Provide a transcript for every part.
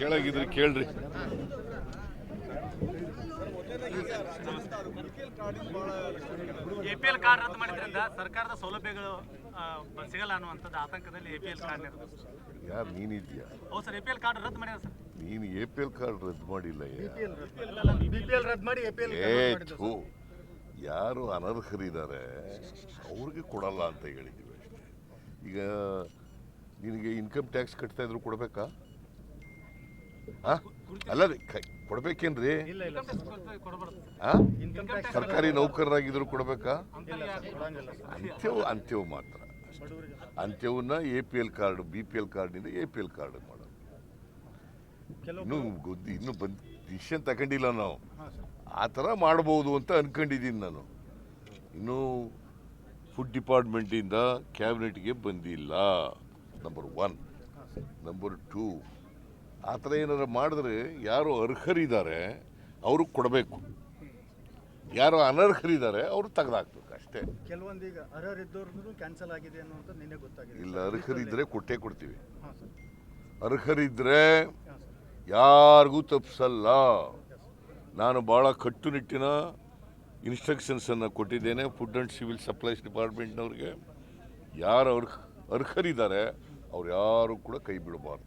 ಕೇಳಾಗಿದ್ರೆ ಕೇಳ್ರಿ. APL P L card ರದ್ದು ಮಾಡಿದ್ರಿಂದ ಸರ್ಕಾರದ ಸೌಲಭ್ಯಗಳು ಸಿಗಲ್ಲ ಅನ್ನುವಂಥದ್ದು ಆತಂಕದಲ್ಲಿ ಎಪಿಎಲ್ ಪಿ ಎಲ್ ಕಾರ್ಡ್ ಯಾರು ನೀನಿದ್ಯಾ? ಹೌದು sir APL P L card ರದ್ದು ಮಾಡ್ಯಾರ ಸರ್. ನೀನು ಎ ಪಿ ಎಲ್ ಕಾರ್ಡ್ ರದ್ದು ಮಾಡಿಲ್ಲ ಬಿಪಿಎಲ್ ಬಿ ಪಿ ಎಲ್ ರದ್ದು ಮಾಡಿ ಎಪಿಎಲ್ ಯಾರು ಅನರ್ಹರಿದ್ದಾರೆ ಅವ್ರಿಗೆ ಕೊಡಲ್ಲ ಅಂತ ಹೇಳಿದ್ದೀವಿ ಅಷ್ಟೇ. ಈಗ ನಿನಗೆ ಇನ್ಕಮ್ ಟ್ಯಾಕ್ಸ್ ಕಟ್ತಾ ಇದ್ರು ಕೊಡ್ಬೇಕಾ? ಅಲ್ಲ ರೀ, ಕ- ಕೊಡ್ಬೇಕೇನ್ರಿ? ಇಲ್ಲ ಇಲ್ಲ. ಕೊಡಬಾರ್ದು ಸರ್ ಆ? ಸರ್ಕಾರಿ ನೌಕರರಾಗಿದ್ರು ಕೊಡ್ಬೇಕಾ? ಅಂತ್ಯವು ಅಂತ್ಯವು ಮಾತ್ರ. ಅಂತ್ಯವನ್ನ A P L card B P L ಕಾರ್ಡ್ನಿಂದ ಎ ಪಿ ಎಲ್ ಕಾರ್ಡ್ ಮಾಡೋದು. ಇನ್ನು ಇನ್ನೂ ಗೊತ್ತು ಇನ್ನೂ ಬಂದ್ ಡಿಸಿಷನ್ ತಗೊಂಡಿಲ್ಲ ನಾವು. ಆ ಥರ ಮಾಡ್ಬೋದು ಅಂತ ಅನ್ಕೊಂಡಿದ್ದೀನಿ ನಾನು. ಇನ್ನೂ ಫುಡ್ ಡಿಪಾರ್ಟ್ಮೆಂಟಿಂದ ಕ್ಯಾಬಿನೆಟ್ಗೆ ಬಂದಿಲ್ಲ. ನಂಬರ್ ಒನ್ ನಂಬರ್ ಟೂ ಆ ಥರ ಏನಾದ್ರು ಮಾಡಿದ್ರೆ ಯಾರು ಅರ್ಹರಿದ್ದಾರೆ ಅವ್ರಿಗೆ ಕೊಡಬೇಕು. ಯಾರು ಅನರ್ಹರಿದ್ದಾರೆ ಅವರು ತೆಗೆದಾಕ್ಬೇಕು ಅಷ್ಟೇ. ಕೆಲವೊಂದೀಗ ಕ್ಯಾನ್ಸಲ್ ಆಗಿದೆ ಅನ್ನೋದು ನಿನ್ನೆ ಗೊತ್ತಾಗಿದೆ. ಇಲ್ಲ ಅರ್ಹರಿದ್ದರೆ ಕೊಟ್ಟೇ ಕೊಡ್ತೀವಿ. ಅರ್ಹರಿದ್ದರೆ ಯಾರಿಗೂ ತಪ್ಪಿಸಲ್ಲ ನಾನು ಭಾಳ ಕಟ್ಟುನಿಟ್ಟಿನ ಇನ್ಸ್ಟ್ರಕ್ಷನ್ಸನ್ನು ಕೊಟ್ಟಿದ್ದೇನೆ ಫುಡ್ ಆ್ಯಂಡ್ ಸಿವಿಲ್ ಸಪ್ಲೈಸ್ ಡಿಪಾರ್ಟ್ಮೆಂಟ್ನವ್ರಿಗೆ ಯಾರು ಅರ್ಹ ಅರ್ಹರಿದ್ದಾರೆ ಅವ್ರು ಯಾರು ಕೂಡ ಕೈ ಬಿಡಬಾರ್ದು.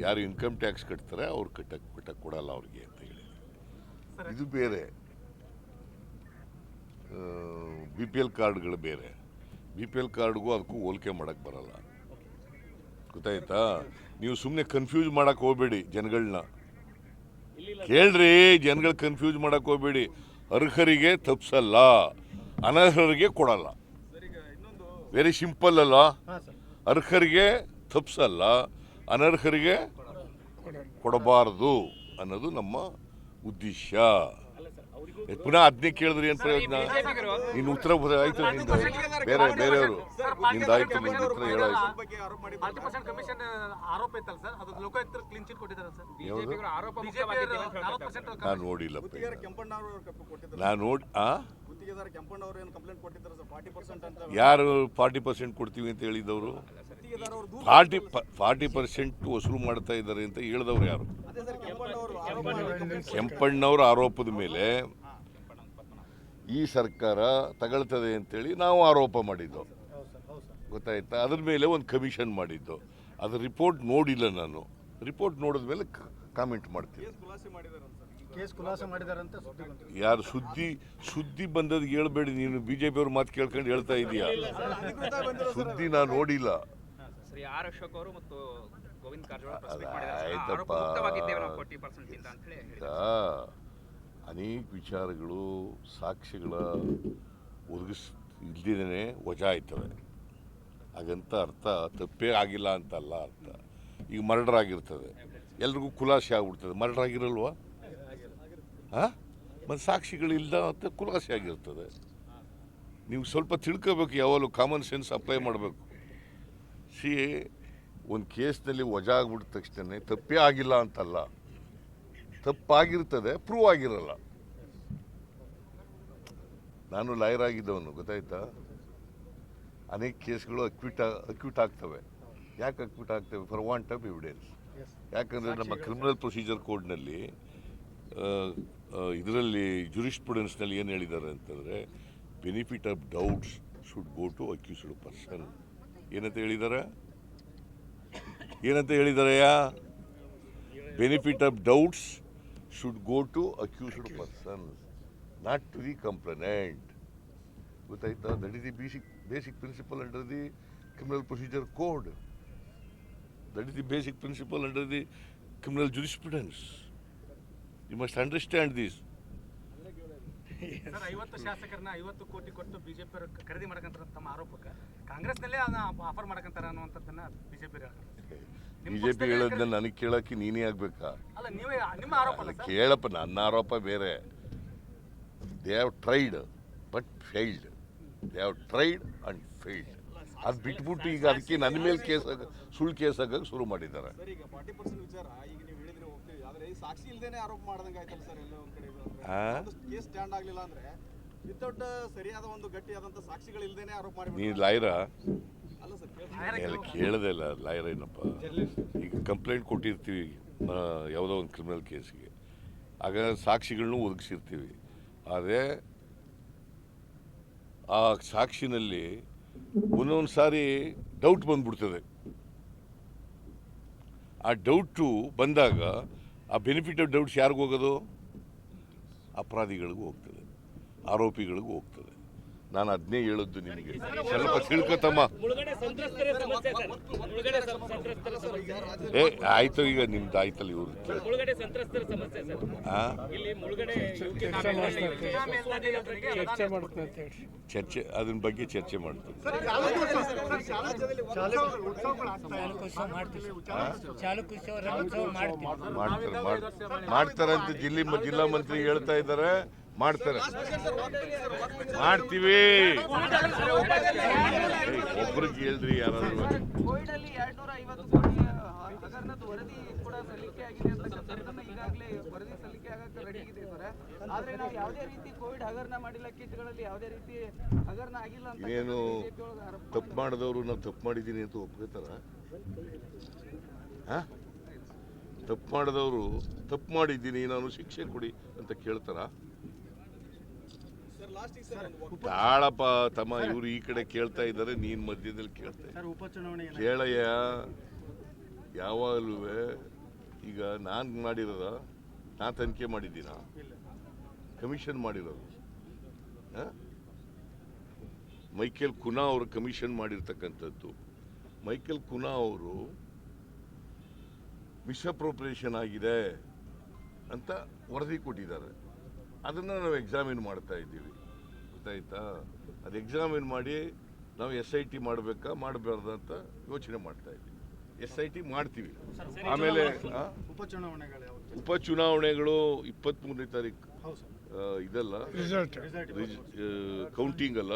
ಯಾರು ಇನ್ಕಮ್ ಟ್ಯಾಕ್ಸ್ ಕಟ್ತಾರೆ ಅವ್ರು ಕಟ್ಟಕ್ಕೆ ಕಟ್ಟಕ್ಕೆ ಕೊಡಲ್ಲ ಅವ್ರಿಗೆ ಅಂತ ಹೇಳಿ ಇದು ಬೇರೆ. ಬಿ ಪಿ ಎಲ್ ಕಾರ್ಡ್ಗಳು ಬೇರೆ. ಬಿ ಪಿ ಎಲ್ ಕಾರ್ಡ್ಗೂ ಅದಕ್ಕೂ ಹೋಲಿಕೆ ಮಾಡಕ್ಕೆ ಬರಲ್ಲ. ಗೊತ್ತಾಯ್ತಾ? ನೀವು ಸುಮ್ಮನೆ ಕನ್ಫ್ಯೂಸ್ ಮಾಡಕ್ಕೆ ಹೋಗ್ಬೇಡಿ ಜನಗಳನ್ನ ಕೇಳ್ರಿ ಜನಗಳು ಕನ್ಫ್ಯೂಸ್ ಮಾಡಕ್ ಹೋಗಬೇಡಿ. ಅರ್ಹರಿಗೆ ತಪ್ಸಲ್ಲ ಅನರ್ಹರಿಗೆ ಕೊಡಲ್ಲ. ವೆರಿ ಸಿಂಪಲ್ ಅಲ್ಲ? ಅರ್ಹರಿಗೆ ತಪ್ಸಲ್ಲ ಅನರ್ಹರಿಗೆ ಕೊಡಬಾರದು ಅನ್ನೋದು ನಮ್ಮ ಉದ್ದೇಶ. ಪುನಃ ಅದನ್ನೇ ಕೇಳಿದ್ರೆ ಏನು ಪ್ರಯೋಜನ? ನಿನ್ನ ಉತ್ತರ ಆಯ್ತು ನಿಂದು ಬೇರೆ ಬೇರೆಯವರು. ನಿಂದಾಯ್ತು ನಿಂದ ಉತ್ತರ ಹೇಳಾಯ್ತು. ನಾನು ನೋಡಿಲ್ಲಪ್ಪ ನಾನು ನೋಡಿ ಆ? ಯಾರು ಫಾರ್ಟಿ ಪರ್ಸೆಂಟ್ ಕೊಡ್ತೀವಿ ಅಂತ ಹೇಳಿದವರು? ಫಾರ್ಟಿ ಫಾರ್ಟಿ ಪರ್ಸೆಂಟ್ ವಸೂಲು ಮಾಡ್ತಾ ಇದ್ದಾರೆ ಅಂತ ಹೇಳಿದವ್ರು ಯಾರು? ಕೆಂಪಣ್ಣವ್ರ ಆರೋಪದ ಮೇಲೆ ಈ ಸರ್ಕಾರ ತಗೊಳ್ತದೆ ಅಂತೇಳಿ ನಾವು ಆರೋಪ ಮಾಡಿದ್ದು. ಗೊತ್ತಾಯ್ತಾ? ಅದ್ರ ಮೇಲೆ ಒಂದು ಕಮಿಷನ್ ಮಾಡಿದ್ದು. ಅದು ರಿಪೋರ್ಟ್ ನೋಡಿಲ್ಲ ನಾನು. ರಿಪೋರ್ಟ್ ನೋಡಿದ ಮೇಲೆ ಕಾಮೆಂಟ್ ಮಾಡ್ತೀನಿ. ಯಾರು ಸುದ್ದಿ ಸುದ್ದಿ ಬಂದದ್ದು ಹೇಳ್ಬೇಡಿ. ನೀನು ಬಿ ಜೆ ಅವ್ರ ಮಾತು ಕೇಳ್ಕೊಂಡು ಹೇಳ್ತಾ ಇದೀಯಾ? ಸುದ್ದಿ ನಾನು ನೋಡಿಲ್ಲ. ಶ್ರೀ ಆರ್ ಅಶೋಕ್ ಅವರು ಮತ್ತು ಗೋವಿಂದ ಕಾರಜೋಳ ಅನೇಕ ವಿಚಾರಗಳು ಸಾಕ್ಷಿಗಳ ಒದಗಿಸ್ ಇಲ್ದಿದ್ದೇನೆ ವಜಾ ಆಯ್ತವೆ ಹಾಗಂತ ಅರ್ಥ ತಪ್ಪೇ ಆಗಿಲ್ಲ ಅಂತಲ್ಲ ಅರ್ಥ. ಈಗ ಮರ್ಡರ್ ಆಗಿರ್ತದೆ. ಎಲ್ರಿಗೂ ಖುಲಾಸೆ ಆಗ್ಬಿಡ್ತದೆ. ಮರ್ಡರ್ ಆಗಿರಲ್ವಾ? ಹಾಂ? ಮತ್ತು ಸಾಕ್ಷಿಗಳಿಲ್ದ ಅಂತ ಖುಲಾಸೆ ಆಗಿರ್ತದೆ. ನೀವು ಸ್ವಲ್ಪ ತಿಳ್ಕೋಬೇಕು ಯಾವಾಗಲೂ ಕಾಮನ್ ಸೆನ್ಸ್ ಅಪ್ಲೈ ಮಾಡಬೇಕು. ಸಿ ಒಂದು ಕೇಸ್ನಲ್ಲಿ ವಜಾ ಆಗ್ಬಿಟ್ಟ ತಕ್ಷಣ ತಪ್ಪೇ ಆಗಿಲ್ಲ ಅಂತಲ್ಲ. ತಪ್ಪಾಗಿರ್ತದೆ ಪ್ರೂವ್ ಆಗಿರಲ್ಲ. ನಾನು ಲಾಯರ್ ಆಗಿದ್ದವನು ಗೊತ್ತಾಯ್ತಾ? ಅನೇಕ ಕೇಸ್ಗಳು ಅಕ್ವಿಟ್ ಅಕ್ವಿಟ್ ಆಗ್ತವೆ. ಯಾಕೆ ಅಕ್ವಿಟ್ ಆಗ್ತವೆ? ಫಾರ್ ವಾಂಟ್ ಆಫ್ ಎವಿಡೆನ್ಸ್ ಯಾಕಂದರೆ ನಮ್ಮ ಕ್ರಿಮಿನಲ್ ಪ್ರೊಸೀಜರ್ ಕೋಡ್ನಲ್ಲಿ ಇದರಲ್ಲಿ ಜುರಿಸ್ಪ್ರುಡೆನ್ಸ್ನಲ್ಲಿ ಏನು ಹೇಳಿದ್ದಾರೆ ಅಂತಂದರೆ benefit of doubts should go to accused person ಏನಂತ ಹೇಳಿದ್ದಾರೆ ಏನಂತ ಹೇಳಿದಾರೆಯಾ? Benefit of doubts should go to accused person not to the complainant ಗೊತ್ತಾಯ್ತಾ? That is the basic basic principle under the criminal procedure code that is the basic principle under the criminal jurisprudence you must understand this sir ಐವತ್ತು ಶಾಸಕರನ್ನ ಐವತ್ತು ಕೋಟಿ ಕೊಟ್ಟು BJP ಅವರು ಖರೀದಿ ಮಾಡಕಂತಾರ ತಮ್ಮ ಆರೋಪಕ್ಕೆ. ಕಾಂಗ್ರೆಸ್ನಲ್ಲೇ ಅದನ್ನ ಆಫರ್ ಮಾಡಕಂತಾರ ಅನ್ನುವಂಥದ್ದನ್ನ ಬಿಜೆಪಿ ಬಿಜೆಪಿ ಹೇಳೋದನ್ನ ನನಗೆ ಕೇಳಕ್ಕೆ ನೀನೇ ಆಗ್ಬೇಕಾ? ಅಲ್ಲ ನೀವೇ ನಿಮ್ಮ ಆರೋಪ ಅಲ್ಲ ಕೇಳಪ್ಪ ನನ್ನ ಆರೋಪ ಬೇರೆ. They have tried but failed they have tried and failed ಅದು ಬಿಟ್ಬಿಟ್ಟು ಈಗ ಅದಕ್ಕೆ ನನ್ನ ಮೇಲೆ ಕೇಸ್ ಸುಳ್ಳು ಕೇಸ್ ಹಾಕಕ್ಕೆ ಶುರು ಮಾಡಿದ್ದಾರೆ. ಸಾಕ್ಷಿ ಇಲ್ದೇನೆ ಆರೋಪ ಮಾಡ್ದಂಗೆ ಆಯ್ತಲ್ಲ ಸರ್ ಎಲ್ಲ ಒಂದ್ ಕಡೆ ಕೇಸ್ ಸ್ಟ್ಯಾಂಡ್ ಆಗ್ಲಿಲ್ಲ ಅಂದ್ರೆ ವಿತೌಟ್ ಸರಿಯಾದ ಒಂದು ಗಟ್ಟಿಯಾದಂತ ಸಾಕ್ಷಿಗಳು ಇಲ್ದೇನೆ ಆರೋಪ ಮಾಡಿ ನೀ ಲಾಯರ ಅಲ್ಲ ಸರ್. ಎಲ್ಲ ಕೇಳದೆ ಇಲ್ಲ ಲಾಯರ್ ಏನಪ್ಪ? ಈಗ ಕಂಪ್ಲೇಂಟ್ ಕೊಟ್ಟಿರ್ತೀವಿ ಯಾವುದೋ ಒಂದು ಕ್ರಿಮಿನಲ್ ಕೇಸಿಗೆ ಆಗ ಸಾಕ್ಷಿಗಳನ್ನೂ ಒದಗಿಸಿರ್ತೀವಿ. ಆದರೆ ಆ ಸಾಕ್ಷಿನಲ್ಲಿ ಒಂದೊಂದು ಸಾರಿ ಡೌಟ್ ಬಂದ್ಬಿಡ್ತದೆ. ಆ ಡೌಟು ಬಂದಾಗ ಆ ಬೆನಿಫಿಟ್ ಆಫ್ ಡೌಟ್ಸ್ ಯಾರಿಗೂ ಹೋಗೋದು? ಅಪರಾಧಿಗಳಿಗೂ ಹೋಗ್ತದೆ. ಆರೋಪಿಗಳಿಗೂ ಹೋಗ್ತದೆ. ನಾನು ಅದನ್ನೇ ಹೇಳುದು ನಿಮಗೆ. ಸ್ವಲ್ಪ ತಿಳ್ಕೊತಮ್ಮ. ಮುಳುಗಡೆ ಸಂತ್ರಸ್ತರ ಸಮಸ್ಯೆ ಸರ್. ಮುಳುಗಡೆ ಸಂ- ಸಂತ್ರಸ್ತರ ಸಮಸ್ಯೆ. ಏ ಆಯ್ತು ಈಗ ನಿಮ್ದು ಆಯ್ತಲ್ಲ ಇವ್ರು ಕೇಳಿ. ಸಂತ್ರಸ್ತರ ಸಮಸ್ಯೆ ಸರ್. ಆ? ಇಲ್ಲಿ ಮುಳುಗಡೆ ಚರ್ಚೆ ಅದನ್ನ ಬಗ್ಗೆ ಚರ್ಚೆ ಮಾಡ್ತೀವಿ. ಮಾಡ್ತಾರೆ ಮಾಡ್- ಮಾಡ್ತಾರೆ ಅಂತ ಜಿಲ್ಲೆ ಜಿಲ್ಲಾ ಮಂತ್ರಿ ಹೇಳ್ತಾ ಇದ್ದಾರೆ. ಮಾಡ್ತಾರೆ. ಮಾಡ್ತೀವಿ. ಒಬ್ರಿಗೆ ಹೇಳ್ರಿ ಯಾರಾದ್ರೂ ಏನು ಆಗಿಲ್ಲ ತಪ್ಪು ಮಾಡಿದವರು ನಾವು ತಪ್ಪು ಮಾಡಿದ್ದೀನಿ ಅಂತ ಒಪ್ಕೋತಾರ? ತಪ್ಪು ಮಾಡಿದವರು ತಪ್ಪು ಮಾಡಿದ್ದೀನಿ ನಾನು ಶಿಕ್ಷೆ ಕೊಡಿ ಅಂತ ಕೇಳ್ತಾರ ಸರ್ ಲಾಸ್ಟಿಗೆ ಸರ್ ಒಂದು ತಾಳಪ್ಪ ತಮ್ಮ ಇವ್ರು ಈ ಕಡೆ ಕೇಳ್ತಾ ಇದ್ದಾರೆ ನೀನ್ ಮಧ್ಯದಲ್ಲಿ ಕೇಳ್ತಾ? ಕೇಳಯ್ಯ ಯಾವಾಗಲೂ ಈಗ ನಾನು ಮಾಡಿರೋದ ನಾ ತನಿಖೆ ಮಾಡಿದ್ದೀನ? ಕಮಿಷನ್ ಮಾಡಿರೋದು. ಮೈಕೇಲ್ ಮೈಕೆಲ್ ಕುನಾ ಅವರು ಕಮಿಷನ್ ಮಾಡಿರ್ತಕ್ಕಂಥದ್ದು. ಮೈಕೆಲ್ ಕುನಾ ಅವರು ಮಿಸ್ಅಪ್ರೋಪ್ರಿಯೇಷನ್ ಆಗಿದೆ ಅಂತ ವರದಿ ಕೊಟ್ಟಿದ್ದಾರೆ. ಅದನ್ನು ನಾವು ಎಕ್ಸಾಮಿನ್ ಮಾಡ್ತಾ ಇದ್ದೀವಿ. ಗೊತ್ತಾಯ್ತಾ ಅದು ಎಕ್ಸಾಮಿನ್ ಮಾಡಿ ನಾವು ಎಸ್ ಐ ಟಿ ಮಾಡಬೇಕಾ ಮಾಡಬಾರ್ದ ಅಂತ ಯೋಚನೆ ಮಾಡ್ತಾ ಇದ್ದೀವಿ ಎಸ್ ಐ ಟಿ ಮಾಡ್ತೀವಿ. ಆಮೇಲೆ ಉಪ ಉಪಚುನಾವಣೆಗಳು ಇಪ್ಪತ್ತ್ ಉಪಚುನಾವಣೆಗಳು ಇಪ್ಪತ್ತ್ಮೂರನೇ ತಾರೀಕು ಹೌದು ಸರ್. ಇದಲ್ಲ? ರಿಸಲ್ಟ್ ಕೌಂಟಿಂಗ್ ಅಲ್ಲ?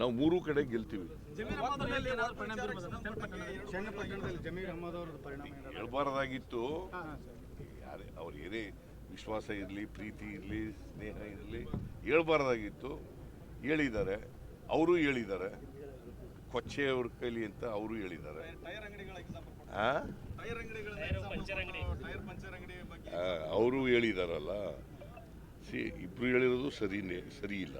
ನಾವು ಮೂರು ಕಡೆ ಗೆಲ್ತೀವಿ. ಹೇಳ್ಬಾರ್ದಾಗಿತ್ತು. ಅವ್ರು ಏನೇ ವಿಶ್ವಾಸ ಇರಲಿ ಪ್ರೀತಿ ಇರಲಿ ಸ್ನೇಹ ಇರಲಿ ಹೇಳ್ಬಾರ್ದಾಗಿತ್ತು. ಹೇಳಿದ್ದಾರೆ ಅವರು ಹೇಳಿದ್ದಾರೆ. ಕೊಚ್ಚೆ ಅವ್ರ ಕೈಲಿ ಅಂತ ಅವರು ಹೇಳಿದ್ದಾರೆ. ಅವರು ಹೇಳಿದಾರಲ್ಲ. ಸಿ ಇಬ್ರು ಹೇಳಿರೋದು ಸರಿನೇ ಸರಿ ಇಲ್ಲ